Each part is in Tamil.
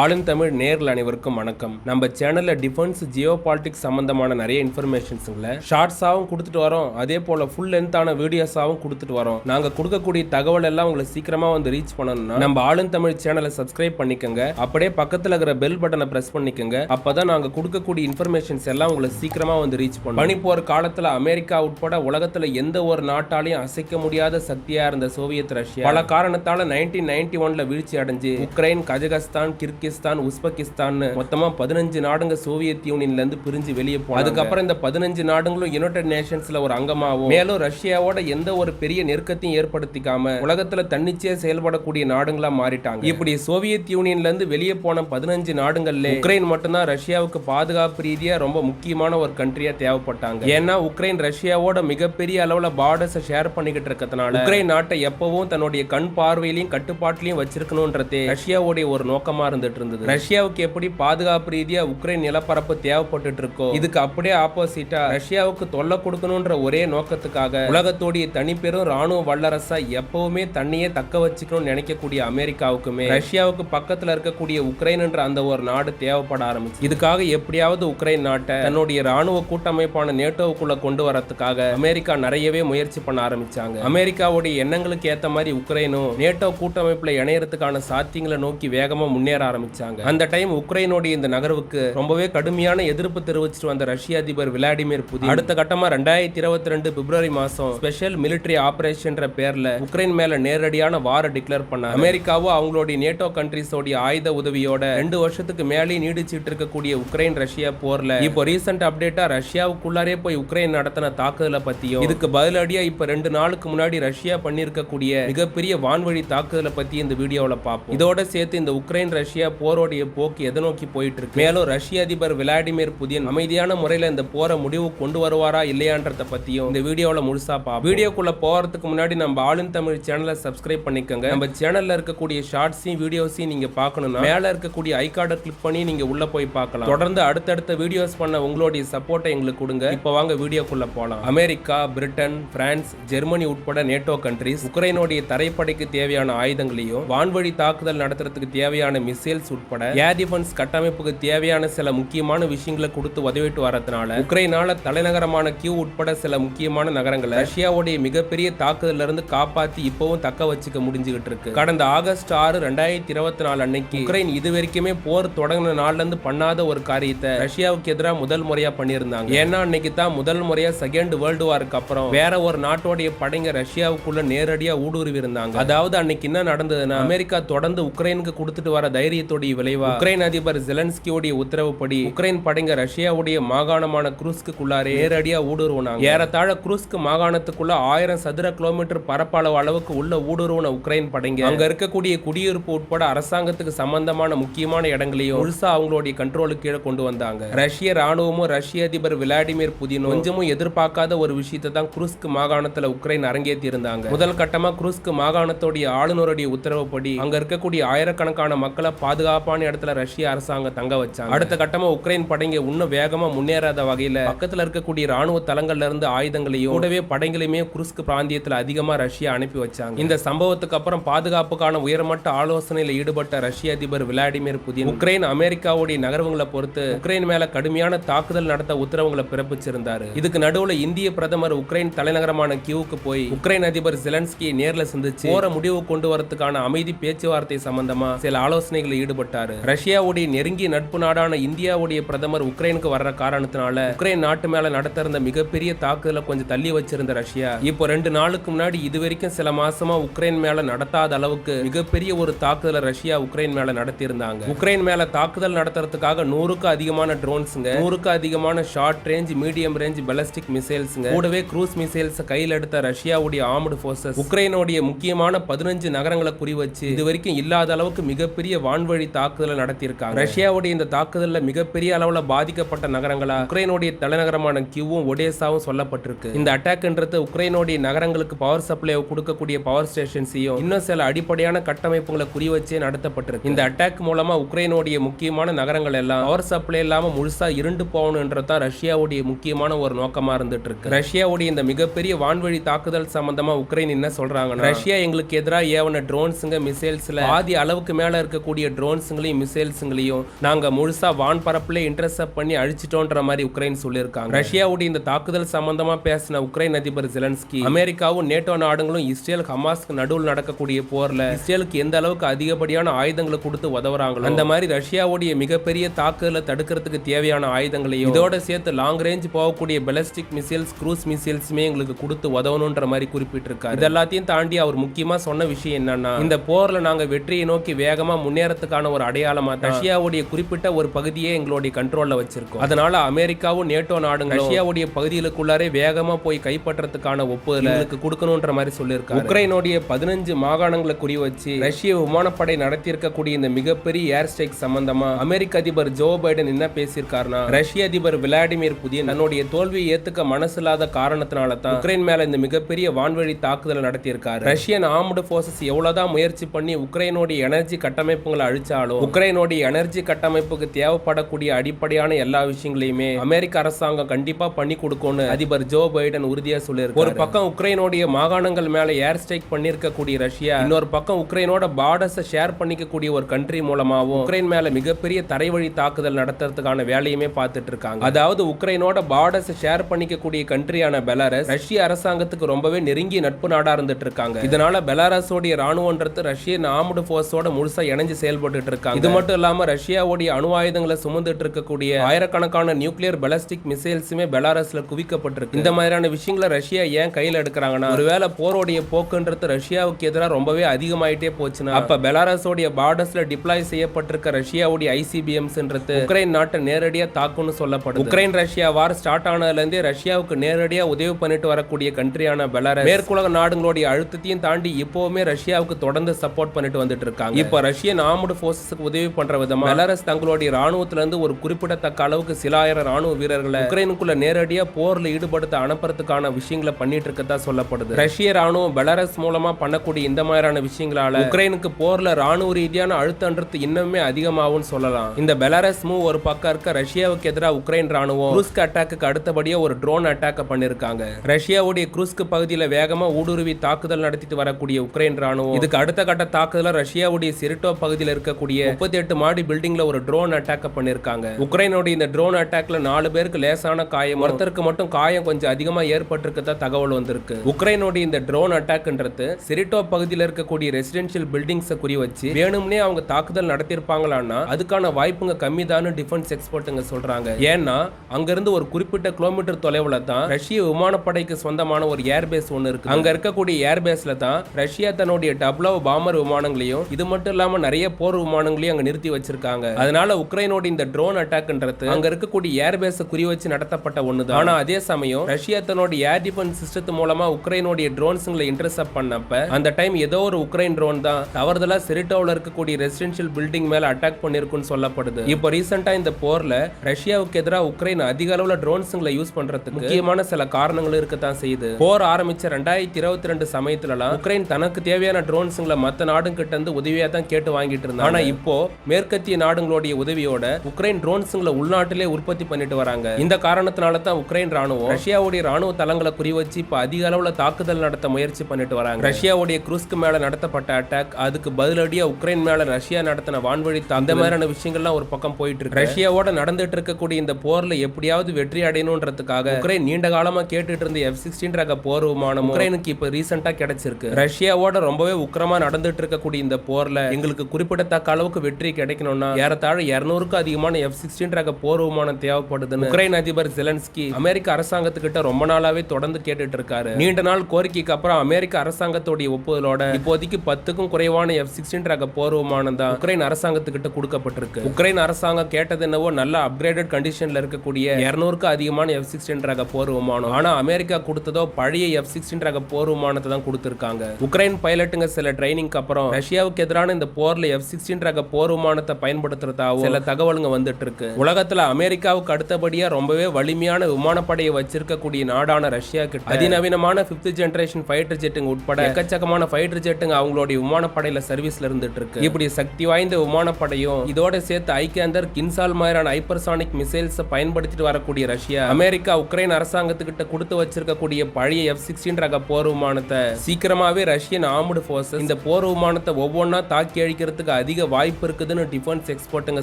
ஆளும் தமிழ் நேரில் அனைவருக்கும் வணக்கம். நம்ம சேனலில் டிஃபென்ஸ் ஜியோ பாலிடிக்ஸ் சம்மந்தமான நிறைய இன்ஃபர்மேஷன்ஸுங்களை ஷார்ட்ஸாகவும் கொடுத்துட்டு வரோம். அதே போல் ஃபுல் லென்த்தான வீடியோஸாகவும் கொடுத்துட்டு வரோம். நாங்கள் கொடுக்கக்கூடிய தகவல் எல்லாம் உங்களை சீக்கிரமாக வந்து ரீச் பண்ணணும்னா நம்ம ஆளும் தமிழ் சேனலை சப்ஸ்கிரைப் பண்ணிக்கோங்க. அப்படியே பக்கத்தில் இருக்கிற பெல் பட்டனை பிரஸ் பண்ணிக்கோங்க. அப்பதான் நாங்கள் கொடுக்கக்கூடிய இன்ஃபர்மேஷன்ஸ் எல்லாம் உங்களை சீக்கிரமாக வந்து ரீச் பண்ணும். பனிப்போர் காலத்தில் அமெரிக்கா உட்பட உலகத்தில் எந்த ஒரு நாட்டாலையும் அசைக்க முடியாத சக்தியாக இருந்த சோவியத் ரஷ்யா பல காரணத்தால் நைன்டீன் நைன்டி ஒன்ல வீழ்ச்சி அடைஞ்சு உக்ரைன் கஜகஸ்தான் கிர்கிஸ்தான் உஸ்பெகிஸ்தான் மொத்தமா பதினஞ்சு நாடுங்க சோவியத் யூனியன்ல இருந்து பிரிஞ்சு வெளியே போகும் அதுக்கப்புறம் இந்த பதினஞ்சு நாடுகளும் யுனைடெட் நேஷன்ஸ்ல ஒரு அங்கமாகும் மேலும் ரஷ்யாவோட எந்த ஒரு பெரிய நெருக்கத்தையும் ஏற்படுத்திக்காம உலகத்துல தன்னிச்சையா செயல்படக்கூடிய நாடுகளா மாறிட்டாங்க. இப்படி சோவியத் யூனியன்ல இருந்து வெளியே போன பதினஞ்சு நாடுகள்ல உக்ரைன் மட்டும்தான் ரஷ்யாவுக்கு பாதுகாப்பு ரீதியா ரொம்ப முக்கியமான ஒரு கண்ட்ரியா தேவைப்பட்டாங்க. ஏன்னா உக்ரைன் ரஷ்யாவோட மிகப்பெரிய அளவுல பார்டர்ஸ் ஷேர் பண்ணிக்கிட்டு இருக்கிறதுனால உக்ரைன் நாட்டை எப்பவும் தன்னுடைய கண் பார்வையிலையும் கட்டுப்பாட்டிலையும் வச்சிருக்கணும்ன்றதே ரஷ்யாவுடைய ஒரு நோக்கமா இருந்துட்டு இருந்தது ரஷ்யாவுக்கு எப்படி பாதுகாப்பு ரீதியா உக்ரைன் நிலப்பரப்பு தேவைப்பட்டுட்டு இருக்கோ இதுக்கு அப்படியே ஆப்போசிட்டா ரஷ்யாவுக்கு தொல்லை கொடுக்கணும்ன்ற ஒரே நோக்கத்துக்காக உலகத்தோடைய தனிப்பெரும் ராணுவ வல்லரசா எப்பவுமே தன்னையே தக்க வச்சுக்கணும்னு நினைக்கக்கூடிய அமெரிக்காவுக்குமே ரஷ்யாவுக்கு பக்கத்துல இருக்கக்கூடிய உக்ரைன்ன்ற அந்த ஒரு நாடு தேவைப்பட ஆரம்பிச்சு இதுக்காக எப்படியாவது உக்ரைன் நாட்டை தன்னுடைய ராணுவ கூட்டமைப்பான நேட்டோவுக்குள்ள கொண்டு வரதுக்காக அமெரிக்கா நிறையவே முயற்சி பண்ண ஆரம்பிச்சாங்க. அமெரிக்காவுடைய எண்ணங்களுக்கு ஏத்த மாதிரி உக்ரைனும் நேட்டோ கூட்டமைப்புல இணையறதுக்கான சாத்தியங்களை நோக்கி வேகமா முன்னேற ஆரம்பிச்சாங்க அந்த டைம் உக்ரைனுடைய இந்த நகர்வுக்கு ரொம்பவே கடுமையான எதிர்ப்பு தெரிவிச்சிட்டு வந்த ரஷ்ய அதிபர் விளாடிமிர் புதின் அடுத்த கட்டமா ரெண்டாயிரத்தி இருபத்தி ரெண்டு பிப்ரவரி மாசம் ஸ்பெஷல் மிலிட்டரி ஆபரேஷன்ற பேர்ல உக்ரைன் மேல நேரடியான வார டிக்ளேர் பண்ண அமெரிக்காவும் அவங்களுடைய நேட்டோ கண்ட்ரிஸோடைய ஆயுத உதவியோட ரெண்டு வருஷத்துக்கு மேலே நீடிச்சிட்டு இருக்கக்கூடிய உக்ரைன் ரஷ்யா போர்ல இப்போ ரீசெண்ட் அப்டேட்டா ரஷ்யாவுக்குள்ளாரே போய் உக்ரைன் நடத்தின தாக்குதலை பத்தியும் இதுக்கு பதிலடியா இப்ப ரெண்டு நாளுக்கு முன்னாடி ரஷ்யா பண்ணிருக்கக்கூடிய மிகப்பெரிய வான்வழி தாக்குதலை பத்தி இந்த வீடியோவில் பார்ப்போம். இதோட சேர்த்து இந்த உக்ரைன் ரஷ்யா போரோடைய போக்கு எதை நோக்கி போயிட்டு இருக்கு மேலும் ரஷ்ய அதிபர் விளாடிமிர் புதின் அமைதியான முறையில இந்த போரை முடிவு கொண்டு வருவாரா இல்லையான்றத பத்தியும் இந்த வீடியோவில் முழுசா பார்ப்போம். வீடியோக்குள்ள போறதுக்கு முன்னாடி நம்ம ஆளும் தமிழ் சேனலை சப்ஸ்கிரைப் பண்ணிக்கோங்க. நம்ம சேனல்ல இருக்கக்கூடிய ஷார்ட்ஸையும் வீடியோஸையும் நீங்க பார்க்கணும்னா மேல இருக்கக்கூடிய ஐ கார்டை கிளிக் பண்ணி நீங்க உள்ள போய் பார்க்கலாம். தொடர்ந்து அடுத்தடுத்த வீடியோஸ் பண்ண உங்களுடைய சப்போர்ட்டை எங்களுக்கு கொடுங்க. இப்போ வாங்க வீடியோக்குள்ள போலாம். அமெரிக்கா பிரிட்டன் பிரான்ஸ் ஜெர்மனி உட்பட நேட்டோ கண்ட்ரிஸ் உக்ரைனுடைய தரைப்படைக்கு தேவையான ஆயுதங்களையும் வான்வழி தாக்குதல் நடத்துறதுக்கு தேவையான மிசைல்ஸ் உட்பட ஏர் டிஃபென்ஸ் கட்டமைப்புக்கு தேவையான சில முக்கியமான விஷயங்களை கொடுத்து உதவிட்டு வரதுனால உக்ரைனால தலைநகரமான கியூ உட்பட சில முக்கியமான நகரங்களை ரஷ்யாவுடைய மிகப்பெரிய தாக்குதலிருந்து காப்பாத்தி இப்பவும் தக்க வச்சுக்க முடிஞ்சுகிட்டு இருக்கு. கடந்த ஆகஸ்ட் ஆறு ரெண்டாயிரத்தி இருபத்தி நாலு அன்னைக்கு உக்ரைன் இது வரைக்குமே போர் தொடங்கின நாள்ல இருந்து பண்ணாத ஒரு காரியத்தை ரஷ்யாவுக்கு எதிராக முதல் முறையா பண்ணியிருந்தாங்க. ஏன்னா அன்னைக்கு தான் முதல் முறையா செகண்ட் வேர்ல்டு வாருக்கு அப்புறம் வேற ஒரு நாட்டோடைய படைங்க ரஷ்யாவுக்குள்ள நேரடியா ஊடுருவி இருந்தாங்க அதாவது அன்னைக்கு என்ன நடந்ததுன்னா அமெரிக்கா தொடர்ந்து உக்ரைனுக்கு கொடுத்துட்டு வர தைரியத்தை தைரியத்தோடைய விளைவா உக்ரைன் அதிபர் ஜெலன்ஸ்கியோடைய உத்தரவுப்படி உக்ரைன் படைங்க ரஷ்யாவுடைய மாகாணமான குரூஸ்க்குள்ளாரே நேரடியா ஊடுருவனாங்க ஏறத்தாழ குரூஸ்க் மாகாணத்துக்குள்ள ஆயிரம் சதுர கிலோமீட்டர் பரப்பளவு அளவுக்கு உள்ள ஊடுருவன உக்ரைன் படைங்க. அங்க இருக்கக்கூடிய குடியிருப்பு உட்பட அரசாங்கத்துக்கு சம்பந்தமான முக்கியமான இடங்களையும் முழுசா அவங்களுடைய கண்ட்ரோலுக்கு கீழே கொண்டு வந்தாங்க. ரஷ்ய ராணுவமும் ரஷ்ய அதிபர் விளாடிமிர் புதினும் கொஞ்சமும் எதிர்பார்க்காத ஒரு விஷயத்தை தான் குருஸ்க் மாகாணத்துல உக்ரைன் அரங்கேற்றி இருந்தாங்க. முதல் கட்டமா குருஸ்க் மாகாணத்துடைய ஆளுநருடைய உத்தரவுப்படி அங்க இருக்கக்கூடிய ஆயிரக்கணக்கான மக்களை பாதுகாப்பான இடத்துல ரஷ்ய அரசாங்கம் தங்க வச்சாங்க. அடுத்த கட்டமா உக்ரைன் படைங்க இன்னும் வேகமா முன்னேறாத வகையில பக்கத்துல இருக்கக்கூடிய ராணுவ தளங்கள்ல இருந்து ஆயுதங்களையும் கூடவே படைகளையுமே குருஸ்க் பிராந்தியத்துல அதிகமா ரஷ்யா அனுப்பி வச்சாங்க. இந்த சம்பவத்துக்கு அப்புறம் பாதுகாப்புக்கான உயர்மட்ட ஆலோசனையில ஈடுபட்ட ரஷ்ய அதிபர் விளாடிமிர் புதின் உக்ரைன் அமெரிக்காவுடைய நகர்வுகளை பொறுத்து உக்ரைன் மேல கடுமையான தாக்குதல் நடத்த உத்தரவுகளை பிறப்பிச்சிருந்தாரு. இதுக்கு நடுவுல இந்திய பிரதமர் உக்ரைன் தலைநகரமான கியூக்கு போய் உக்ரைன் அதிபர் ஜெலன்ஸ்கியை நேர்ல சந்திச்சு போற முடிவு கொண்டு வரதுக்கான அமைதி பேச்சுவார்த்தை சம்பந்தமா சில ஆலோசனைகளை ஆலோசனைகளில் ஈடுபட்டார். ரஷ்யாவுடைய நெருங்கிய நட்பு நாடான இந்தியாவுடைய பிரதமர் உக்ரைனுக்கு வர்ற காரணத்தினால உக்ரைன் நாட்டு மேல நடத்த இருந்த மிகப்பெரிய தாக்குதலை கொஞ்சம் தள்ளி வச்சிருந்த ரஷ்யா. இப்போ ரெண்டு நாளுக்கு முன்னாடி இது வரைக்கும் சில மாசமா உக்ரைன் மேல நடத்தாத அளவுக்கு மிகப்பெரிய ஒரு தாக்குதலை ரஷ்யா உக்ரைன் மேல நடத்தியிருந்தாங்க. உக்ரைன் மேல தாக்குதல் நடத்துறதுக்காக நூறுக்கு அதிகமான ட்ரோன்ஸுங்க நூறுக்கு அதிகமான short range medium range ballistic மிசைல்ஸ்ங்க கூடவே க்ரூஸ் மிசைல்ஸ் கையில் எடுத்த ரஷ்யாவுடைய ஆர்ம்டு ஃபோர்ஸஸ் உக்ரைனுடைய முக்கியமான பதினஞ்சு நகரங்களை குறி வச்சு இது வரைக்கும் இல்லாத அளவுக்கு மிகப்பெரிய வான்வழி தாக்குதலை நடத்தியிருக்காங்க. ரஷ்யாவுடைய இந்த தாக்குதல்ல மிகப்பெரிய அளவுல பாதிக்கப்பட்ட நகரங்களா? உக்ரைனுடைய தலைநகரமான கியூவும் ஒடேசாவும் சொல்லப்பட்டிருக்கு. இந்த அட்டாக்ன்றது உக்ரைனுடைய நகரங்களுக்கு பவர் சப்ளை கொடுக்கக்கூடிய பவர் ஸ்டேஷன்ஸையும் இன்னும் சில அடிப்படையான கட்டமைப்புகளை குறி வச்சே நடத்தப்பட்டிருக்கு. இந்த அட்டாக் மூலமா உக்ரைனுடைய முக்கியமான நகரங்கள் எல்லாம் பவர் சப்ளை இல்லாம முழுசா இருண்டு போகணுன்றதான் ரஷ்யாவுடைய முக்கியமான ஒரு நோக்கமா இருந்துட்டு இருக்கு ரஷ்யாவுடைய இந்த மிகப்பெரிய வான்வழி தாக்குதல் சம்பந்தமா உக்ரைன் என்ன சொல்றாங்க ரஷ்யா எங்களுக்கு எதிராக ஏவன ட்ரோன்ஸுங்க மிசைல்ஸ்ல ஆதி அளவுக்கு மேல இருக்கக்கூடிய ட்ரோன்ஸுங்களையும் மிசைல்ஸுங்களையும் நாங்கள் முழுசாக வான் பரப்புல இன்டர்செப்ட் பண்ணி அழிச்சிட்டோன்ற மாதிரி உக்ரைன் சொல்லியிருக்காங்க. ரஷ்யாவுடைய இந்த தாக்குதல் சம்பந்தமாக பேசின உக்ரைன் அதிபர் ஜெலன்ஸ்கி அமெரிக்காவும் நேட்டோ நாடுகளும் இஸ்ரேல் ஹமாஸ்க்கு நடுவில் நடக்கக்கூடிய போரில் இஸ்ரேலுக்கு எந்த அளவுக்கு அதிகப்படியான ஆயுதங்களை கொடுத்து உதவுறாங்களோ அந்த மாதிரி ரஷ்யாவுடைய மிகப்பெரிய தாக்குதலை தடுக்கிறதுக்கு தேவையான ஆயுதங்களையும் இதோட சேர்த்து லாங் ரேஞ்ச் போகக்கூடிய பெலஸ்டிக் மிசைல்ஸ் க்ரூஸ் மிசைல்ஸுமே எங்களுக்கு கொடுத்து உதவணுன்ற மாதிரி குறிப்பிட்டிருக்காரு. இது எல்லாத்தையும் தாண்டி அவர் முக்கியமாக சொன்ன விஷயம் என்னன்னா இந்த போரில் நாங்கள் வெற்றியை நோக்கி வேகமாக முன்னேறத்துக்கு முன்னேறதுக்கான ஒரு அடையாளமா? தான் ரஷ்யாவுடைய குறிப்பிட்ட ஒரு பகுதியே எங்களுடைய கண்ட்ரோல்ல வச்சிருக்கோம். அதனால அமெரிக்காவும் நேட்டோ நாடுகளும் ரஷ்யாவுடைய பகுதிகளுக்குள்ளாரே வேகமா போய் கைப்பற்றதுக்கான ஒப்புதல் எங்களுக்கு கொடுக்கணும்ன்ற மாதிரி சொல்லியிருக்காரு. உக்ரைனுடைய பதினஞ்சு மாகாணங்களை குறி வச்சு ரஷ்ய விமானப்படை நடத்தி இருக்கக்கூடிய இந்த மிகப்பெரிய ஏர் ஸ்ட்ரைக் சம்பந்தமா அமெரிக்க அதிபர் ஜோ பைடன் என்ன பேசியிருக்காருன்னா ரஷ்ய அதிபர் விளாடிமிர் புதின் தன்னுடைய தோல்வியை ஏத்துக்க மனசு இல்லாத காரணத்தினால தான் உக்ரைன் மேல இந்த மிகப்பெரிய வான்வழி தாக்குதலை நடத்தியிருக்காரு. ரஷ்யன் ஆர்ம்டு போர்சஸ் எவ்வளவுதான் முயற்சி பண்ணி உக்ரைனுடைய எனர்ஜி கட்டமைப்புகளை அழிச்சாலும் உக்ரைனுடைய எனர்ஜி கட்டமைப்புக்கு தேவைப்படக்கூடிய அடிப்படையான எல்லா விஷயங்களையுமே அமெரிக்க அரசாங்கம் கண்டிப்பா பண்ணி கொடுக்கும்னு அதிபர் ஜோ பைடன் உறுதியா சொல்லியிருக்காரு. ஒரு பக்கம் உக்ரைனுடைய மாகாணங்கள் மேல ஏர் ஸ்ட்ரைக் பண்ணிருக்கக்கூடிய ரஷ்யா இன்னொரு பக்கம் உக்ரைனோட பார்டர்ஸை ஷேர் பண்ணிக்கக்கூடிய ஒரு கண்ட்ரி மூலமாவும் உக்ரைன் மேல மிகப்பெரிய தரைவழி தாக்குதல் நடத்துறதுக்கான வேலையுமே பார்த்துட்டு இருக்காங்க அதாவது உக்ரைனோட பார்டர்ஸ் ஷேர் பண்ணிக்கக்கூடிய கண்ட்ரியான பெலாரஸ் ரஷ்ய அரசாங்கத்துக்கு ரொம்பவே நெருங்கிய நட்பு நாடா இருந்துட்டு இருக்காங்க இதனால பெலாரஸோடைய ராணுவன்றது ரஷ்யன் ஆர்ம்டு போர்ஸோட முழுசா இணைஞ்சு செயல்பட்டு இருக்காங்க இது மட்டும் இல்லாம ரஷ்யாவுடைய அணு ஆயுதங்களை சுமந்துட்டு இருக்கக்கூடிய ஆயிரக்கணக்கான நியூக்ளியர் பெலஸ்டிக் மிசைல்ஸுமே பெலாரஸ்ல குவிக்கப்பட்டிருக்கு. இந்த மாதிரியான விஷயங்களை ரஷ்யா ஏன் கையில் எடுக்கிறாங்கன்னா ஒருவேளை போரோடைய போக்குன்றது ரஷ்யாவுக்கு எதிராக ரொம்பவே அதிகமாயிட்டே போச்சுன்னா அப்ப பெலாரஸோடைய பார்டர்ஸ்ல டிப்ளாய் செய்யப்பட்டிருக்க ரஷ்யாவுடைய ஐசிபிஎம்ஸ்ன்றது உக்ரைன் நாட்டை நேரடியா தாக்கும்னு சொல்லப்படுது. உக்ரைன் ரஷ்யா வார் ஸ்டார்ட் ஆனதுல இருந்தே ரஷ்யாவுக்கு நேரடியா உதவி பண்ணிட்டு வரக்கூடிய கண்ட்ரியான பெலாரஸ் மேற்குலக நாடுகளுடைய அழுத்தத்தையும் தாண்டி இப்போவுமே ரஷ்யாவுக்கு தொடர்ந்து சப்போர்ட் பண்ணிட்டு வந்துட்டு இருக்காங்க. இப்போ ரஷ்யன் ஆர்முடு போர்சஸுக்கு உதவி பண்ற விதமா பெலாரஸ் தங்களுடைய ராணுவத்துல இருந்து ஒரு குறிப்பிடத்தக்க அளவுக்கு சில ஆயிரம் ராணுவ வீரர்களை உக்ரைனுக்குள்ள நேரடியா போர்ல ஈடுபடுத்த அனுப்புறதுக்கான விஷயங்களை பண்ணிட்டு இருக்கதா சொல்லப்படுது. ரஷ்ய ராணுவம் பெலாரஸ் மூலமா பண்ணக்கூடிய இந்த மாதிரியான விஷயங்களால உக்ரைனுக்கு போர்ல ராணுவ ரீதியான அழுத்தன்றது இன்னுமே அதிகமாகும் சொல்லலாம். இந்த பெலாரஸ் மூவ் ஒரு பக்கம் இருக்க ரஷ்யாவுக்கு எதிராக உக்ரைன் ராணுவம் குரூஸ்க் அட்டாக்கு அடுத்தபடியா ஒரு ட்ரோன் அட்டாக் பண்ணிருக்காங்க. ரஷ்யாவுடைய குருஸ்க் பகுதியில வேகமா ஊடுருவி தாக்குதல் நடத்திட்டு வரக்கூடிய உக்ரைன் ராணுவம் இதுக்கு அடுத்த கட்ட தாக்குதல ரஷ்யாவுடைய சிரிட்டோ பகுதியில் இருக்கக்கூடிய முப்பத்தி எட்டு மாடி பில்டிங்ல ஒரு ட்ரோன் அட்டாக் பண்ணிருக்காங்க. உக்ரைனுடைய இந்த ட்ரோன் அட்டாக்ல நாலு பேருக்கு லேசான காயம். ஒருத்தருக்கு மட்டும் காயம் கொஞ்சம் அதிகமா ஏற்பட்டிருக்கதா தகவல் வந்திருக்கு. உக்ரைனுடைய இந்த ட்ரோன் அட்டாக்ன்றது சிரிட்டோ பகுதியில் இருக்கக்கூடிய ரெசிடென்ஷியல் பில்டிங்ஸை குறி வச்சு வேணும்னே அவங்க தாக்குதல் நடத்தியிருப்பாங்களான்னா அதுக்கான வாய்ப்புங்க கம்மி தான் டிஃபென்ஸ் எக்ஸ்பர்ட்டுங்க சொல்றாங்க. ஏன்னா அங்கிருந்து ஒரு குறிப்பிட்ட கிலோமீட்டர் தொலைவுல தான் ரஷ்ய விமானப்படைக்கு சொந்தமான ஒரு ஏர்பேஸ் ஒன்று இருக்கு. அங்க இருக்கக்கூடிய ஏர்பேஸ்ல தான் ரஷ்யா தன்னுடைய டப்ளவ் பாமர் விமானங்களையும் இது மட்டும் இல்லாம நிறைய போர் விமானங்களையும் அங்க நிறுத்தி வச்சிருக்காங்க. அதனால உக்ரைனோட இந்த ட்ரோன் அட்டாக்ன்றது அங்க இருக்கக்கூடிய ஏர்பேஸை குறி வச்சு நடத்தப்பட்ட ஒண்ணுதான். ஆனா அதே சமயம் ரஷ்யா தன்னோட ஏர் டிஃபென்ஸ் சிஸ்டத்து மூலமா உக்ரைனுடைய ட்ரோன்ஸுங்களை இன்டர்செப்ட் பண்ணப்ப அந்த டைம் ஏதோ ஒரு உக்ரைன் ட்ரோன் தான் தவறுதலா சிரிட்டோவில் இருக்கக்கூடிய ரெசிடென்ஷியல் பில்டிங் மேல அட்டாக் பண்ணிருக்குன்னு சொல்லப்படுது. இப்போ ரீசெண்டா இந்த போர்ல ரஷ்யாவுக்கு எதிராக உக்ரைன் அதிக அளவுல ட்ரோன்ஸுங்களை யூஸ் பண்றதுக்கு முக்கியமான சில காரணங்கள் இருக்கத்தான் செய்யுது. போர் ஆரம்பிச்ச ரெண்டாயிரத்தி இருபத்தி ரெண்டு சமயத்துலலாம் உக்ரைன் தனக்கு தேவையான ட்ரோன்ஸுங்களை மற்ற நாடுங்க கிட்ட இருந்து உதவியா தான் கேட்டு வாங்கிட்டு இருந்தாங்க. ஆனா இப்போ மேற்கத்திய நாடுகளுடைய உதவியோட உக்ரைன் ட்ரோன்ஸுங்களை உள்நாட்டிலே உற்பத்தி பண்ணிட்டு வராங்க. இந்த காரணத்தினால தான் உக்ரைன் ராணுவம் ரஷ்யாவுடைய ராணுவ தளங்களை குறி வச்சு இப்ப அதிக அளவுல தாக்குதல் நடத்த முயற்சி பண்ணிட்டு வராங்க. ரஷ்யாவுடைய குரூஸ்க்கு மேல நடத்தப்பட்ட அட்டாக் அதுக்கு பதிலடியா உக்ரைன் மேல ரஷ்யா நடத்தின வான்வழி அந்த மாதிரியான விஷயங்கள்லாம் ஒரு பக்கம் போயிட்டு இருக்கு. ரஷ்யாவோட நடந்துட்டு இருக்கக்கூடிய இந்த போர்ல எப்படியாவது வெற்றி அடையணும்ன்றதுக்காக உக்ரைன் நீண்ட காலமா கேட்டுட்டு இருந்த எஃப் சிக்ஸ்டீன் ரக போர் விமானம் உக்ரைனுக்கு இப்ப ரீசெண்டா கிடைச்சிருக்கு. ரஷ்யாவோட ரொம்பவே உக்கிரமா நடந்துட்டு இருக்கக்கூடிய இந்த போர்ல எங்களுக்கு குறிப்பிடத்தக்க அளவுக்கு வெற்றி கிடைக்கணும்னா ஏறத்தாழ இருநூறுக்கும் அதிகமான எஃப் சிக்ஸ்டீன் ரக போர் விமானம் தேவைப்படுதுன்னு உக்ரைன் அதிபர் ஜெலன்ஸ்கி அமெரிக்க அரசாங்கத்துக்கிட்ட ரொம்ப நாளாவே தொடர்ந்து கேட்டுட்டு இருக்காரு நீண்ட நாள் கோரிக்கைக்கு அப்புறம் அமெரிக்க அரசாங்கத்துடைய ஒப்புதலோட இப்போதைக்கு பத்துக்கும் குறைவான எஃப் சிக்ஸ்டீன் ரக போர் விமானம் தான் உக்ரைன் அரசாங்கத்துக்கிட்ட கொடுக்கப்பட்டிருக்கு. உக்ரைன் அரசாங்கம் கேட்டது என்னவோ நல்ல அப்கிரேடட் கண்டிஷன்ல இருக்கக்கூடிய இருநூறுக்கு அதிகமான எஃப் சிக்ஸ்டீன் ரக போர் விமானம். ஆனா அமெரிக்கா கொடுத்ததோ பழைய எஃப் சிக்ஸ்டீன் ரக போர் விமானத்தை தான் கொடுத்திருக்காங்க. உக்ரைன் பைலட்டுங்க சில ட்ரைனிங்க்கு அப்புறம் ரஷ்யாவுக்கு எதிரான இந்த போர்ல எஃப் சிக்ஸ் சிக்ஸ்டீன் ரக போர் விமானத்தை பயன்படுத்துறதாவும் சில தகவலுங்க வந்துட்டு இருக்கு உலகத்துல அமெரிக்காவுக்கு அடுத்தபடியா ரொம்பவே வலிமையான விமானப்படையை வச்சிருக்கக்கூடிய நாடான ரஷ்யா கிட்ட அதிநவீனமான பிப்த் ஜெனரேஷன் ஃபைட்டர் ஜெட்டுங்க உட்பட எக்கச்சக்கமான ஃபைட்டர் ஜெட்டுங்க அவங்களுடைய விமானப்படையில சர்வீஸ்ல இருந்துட்டு இருக்கு இப்படி சக்தி வாய்ந்த விமானப்படையும் இதோட சேர்த்து ஐக்கியந்தர் கின்சால் மாதிரியான ஹைப்பர்சானிக் மிசைல்ஸ் பயன்படுத்திட்டு வரக்கூடிய ரஷ்யா அமெரிக்கா உக்ரைன் அரசாங்கத்துக்கிட்ட கொடுத்து வச்சிருக்கக்கூடிய பழைய எஃப் சிக்ஸ்டீன் ரக போர் விமானத்தை சீக்கிரமாவே ரஷ்யன் ஆர்முடு ஃபோர்ஸஸ் இந்த போர் விமானத்தை ஒவ்வொன்னா தாக்கி அழிக்கிறதுக்கு அதிக வாய்ப்பு இருக்குதுன்னு டிஃபென்ஸ் எக்ஸ்பர்ட்டுங்க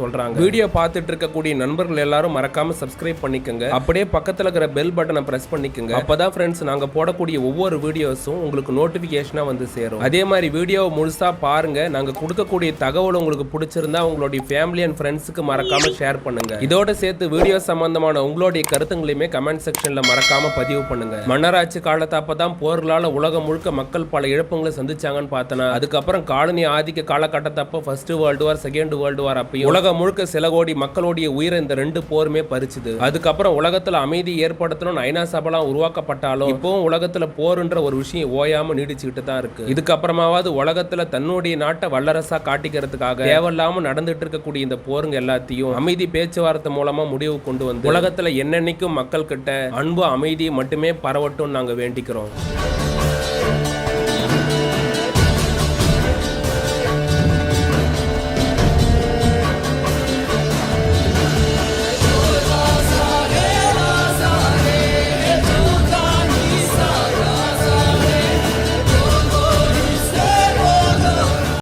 சொல்றாங்க. வீடியோ பார்த்துட்டு இருக்கக்கூடிய நண்பர்கள் எல்லாரும் மறக்காம சப்ஸ்கிரைப் பண்ணிக்கோங்க. அப்படியே பக்கத்தில் இருக்கிற பெல் பட்டனை பிரஸ் பண்ணிக்கோங்க. அப்பதான் ஃப்ரெண்ட்ஸ் நாங்க போடக்கூடிய ஒவ்வொரு வீடியோஸும் உங்களுக்கு நோட்டிபிகேஷனா வந்து சேரும். அதே மாதிரி வீடியோவை முழுசா பாருங்க. நாங்க கொடுக்கக்கூடிய தகவல் உங்களுக்கு பிடிச்சிருந்தா உங்களுடைய ஃபேமிலி அண்ட் ஃப்ரெண்ட்ஸுக்கு மறக்காம ஷேர் பண்ணுங்க. இதோட சேர்த்து வீடியோ சம்பந்தமான உங்களுடைய கருத்துங்களையுமே கமெண்ட் செக்ஷன்ல மறக்காம பதிவு பண்ணுங்க. மன்னராட்சி காலத்து அப்பதான் போர்களால உலகம் முழுக்க மக்கள் பல இழப்புகளை சந்திச்சாங்கன்னு பார்த்தனா அதுக்கப்புறம் காலனி ஆதிக்க காலகட்டத்தப்ப first world war second world war அப்பயும் உலகம் முழுக்க சில கோடி மக்களுடைய உயிரை இந்த ரெண்டு போருமே பறிச்சுது. அதுக்கப்புறம் உலகத்துல அமைதி ஏற்படுத்தணும்னு ஐநா சபலாம் உருவாக்கப்பட்டாலும் இப்போவும் உலகத்துல போருன்ற ஒரு விஷயம் ஓயாம நீடிச்சுக்கிட்டு தான் இருக்கு. இதுக்கப்புறமாவது உலகத்துல தன்னுடைய நாட்டை வல்லரசா காட்டிக்கிறதுக்காக தேவையில்லாம நடந்துட்டு இருக்கக்கூடிய இந்த போருங்க எல்லாத்தையும் அமைதி பேச்சுவார்த்தை மூலமா முடிவு கொண்டு வந்து உலகத்துல என்னென்னைக்கும் மக்கள் கிட்ட அன்பு அமைதி மட்டுமே பரவட்டும் நாங்க வேண்டிக்கிறோம்.